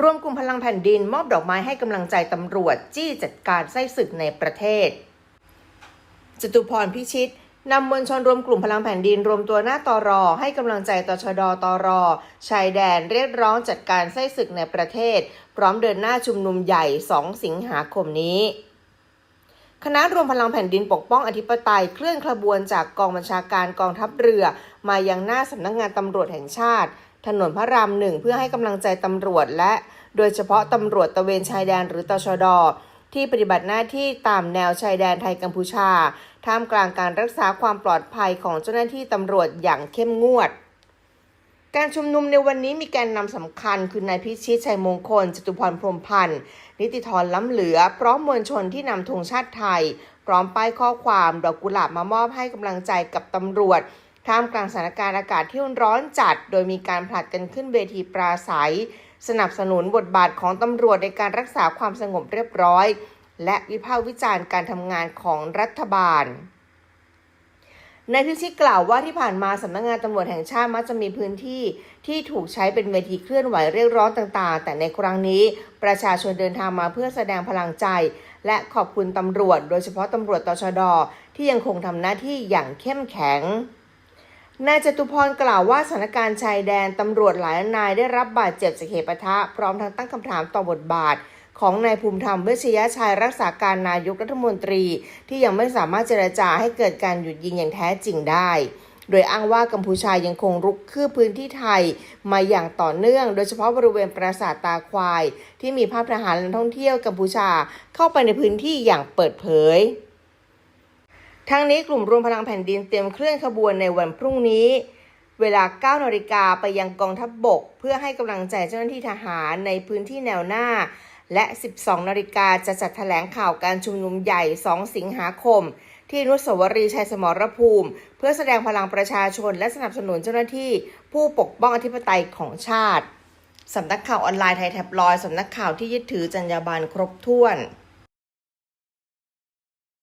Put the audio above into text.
รวมกลุ่มพลังแผ่นดินมอบดอกไม้ให้กำลังใจตำรวจจี้จัดการไส้ศึกในประเทศ จตุพรพิชิตนำมวลชนรวมกลุ่มพลังแผ่นดินรวมตัวหน้าตอรอ ให้กำลังใจตชดตรอ ชายแดนเรียกร้องจัดการไส้ศึกในประเทศ พร้อมเดินหน้าชุมนุมใหญ่ 2 สิงหาคมนี้คณะรวมพลังแผ่นดินปกป้องอธิปไตยเคลื่อนขบวนจากกองบัญชาการกองทัพเรือ มายังหน้าสำนักงานตำรวจแห่งชาติ ถนนพระรามหนึ่งเพื่อให้กำลังใจตำรวจและโดยเฉพาะตำรวจตระเวนชายแดนหรือตชดที่ปฏิบัติหน้าที่ตามแนวชายแดนไทยกัมพูชา ท่ามกลางการรักษาความปลอดภัยของเจ้าหน้าที่ตำรวจอย่างเข้มงวด การชุมนุมในวันนี้มีแกนนำสำคัญคือนายพิชิตชัยมงคล จตุพรพรมพันธ์ นิติธรล้ำเหลือ พร้อมมวลชนที่นำธงชาติไทย พร้อมป้ายข้อความดอกกุหลาบมามอบให้กำลังใจกับตำรวจ ท่ามกลางสถานการณ์อากาศที่ร้อนจัด โดยมีการผลัดกันขึ้นเวทีปราศัย สนับสนุนบทบาทของตำรวจในการรักษาความสงบเรียบร้อย และวิพากษ์วิจารณ์การทำงานของรัฐบาลนายพิชิตกล่าวว่าที่ผ่านมาสำนักงานตำรวจแห่งชาติมักจะมีพื้นที่ที่ถูกใช้เป็นเวทีเคลื่อนไหวเรียกร้องต่าง ๆ แต่ในครั้งนี้ประชาชนเดินทางมาเพื่อแสดงพลังใจ และขอบคุณตำรวจ โดยเฉพาะตำรวจตชดที่ยังคงทำหน้าที่อย่างเข้มแข็ง นายจตุพรกล่าวว่าสถานการณ์ชายแดนตำรวจหลายนายได้รับบาดเจ็บจากเหตุปะทะ พร้อมทั้งตั้งคำถามต่อบทบาท ของนายภูมิธรรมเวชยชัยรักษาการนายกรัฐมนตรี ที่ยังไม่สามารถเจรจาให้เกิดการหยุดยิงอย่างแท้จริงได้ โดยอ้างว่ากัมพูชายังคงรุกคืบพื้นที่ไทย มาอย่างต่อเนื่อง โดยเฉพาะบริเวณปราสาทตาควาย ที่มีภาพทหารและท่องเที่ยวกัมพูชาเข้าไปในพื้นที่อย่างเปิดเผย ทั้งนี้กลุ่มรวมพลังแผ่นดินเตรียมเคลื่อนขบวนในวันพรุ่งนี้ เวลา 9 นาฬิกาไปยังกองทัพบบก เพื่อให้กำลังใจเจ้าหน้าที่ทหารในพื้นที่แนวหน้า และ 12 นาฬิกาจะจัดแถลงข่าวการชุมนุมใหญ่ 2 สิงหาคม ที่นุสวรีชัยสมรภูมิ เพื่อแสดงพลังประชาชน และสนับสนุนเจ้าหน้าที่ ผู้ปกป้องอธิปไตยของชาติสำนักข่าวออนไลน์ไทยแท็บลอยด์สำนักข่าวที่ยึดถือจรรยาบรรณครบถ้วน